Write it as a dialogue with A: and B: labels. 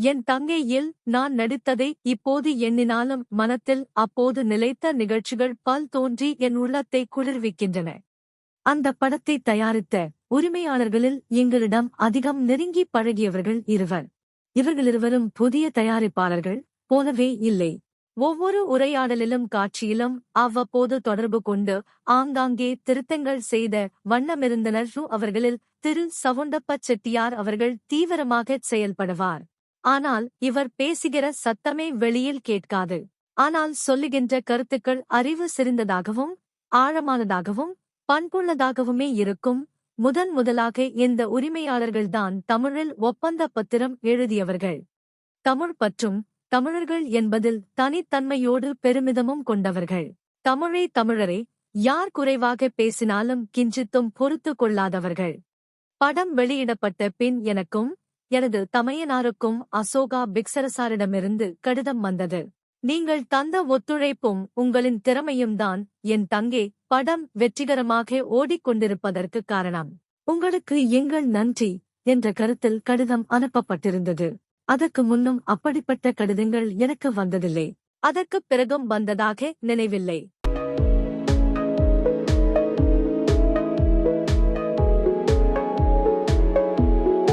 A: என் தங்கையில் நான் நடித்ததை இப்போது எண்ணினாலும் மனத்தில் அப்போது நிலைத்த நிகழ்ச்சிகள் பல் தோன்றி என் உள்ளத்தை குளிர்விக்கின்றன. அந்த படத்தை தயாரித்த உரிமையாளர்களில் எங்களிடம் அதிகம் நெருங்கி பழகியவர்கள் இருவர். இவர்களிருவரும் புதிய தயாரிப்பாளர்கள் போலவே இல்லை. ஒவ்வொரு உரையாடலிலும் காட்சியிலும் அவ்வப்போது தொடர்பு கொண்டு ஆங்காங்கே திருத்தங்கள் செய்த வண்ணமிருந்தனர் அவர்களில் திரு சவுண்டப்ப செட்டியார் அவர்கள் தீவிரமாகச் செயல்படுவார். ஆனால் இவர் பேசுகிற சத்தமே வெளியில் கேட்காது. ஆனால் சொல்லுகின்ற கருத்துக்கள் அறிவு செறிந்ததாகவும் ஆழமானதாகவும் பண்புள்ளதாகவுமே இருக்கும். முதன் முதலாக இந்த உரிமையாளர்கள்தான் தமிழில் ஒப்பந்த பத்திரம் எழுதியவர்கள். தமிழ் பற்றும் தமிழர்கள் என்பதில் தனித்தன்மையோடு பெருமிதமும் கொண்டவர்கள். தமிழே தமிழரே யார் குறைவாக பேசினாலும் கிஞ்சித்தும் பொறுத்து கொள்ளாதவர்கள். படம் வெளியிடப்பட்ட பின் எனக்கும் எனது தமையனாருக்கும் அசோகா பிக்சரசாரிடமிருந்து கடிதம் வந்தது. நீங்கள் தந்த ஒத்துழைப்பும் உங்களின் திறமையும் தான் என் தங்கே படம் வெற்றிகரமாக ஓடிக்கொண்டிருப்பதற்கு காரணம். உங்களுக்கு எங்கள் நன்றி என்ற கருத்தில் கடிதம் அனுப்பப்பட்டிருந்தது. அதற்கு முன்னும் அப்படிப்பட்ட கடிதங்கள் எனக்கு வந்ததில்லை. அதற்குப் பிறகும் வந்ததாக நினைவில்லை.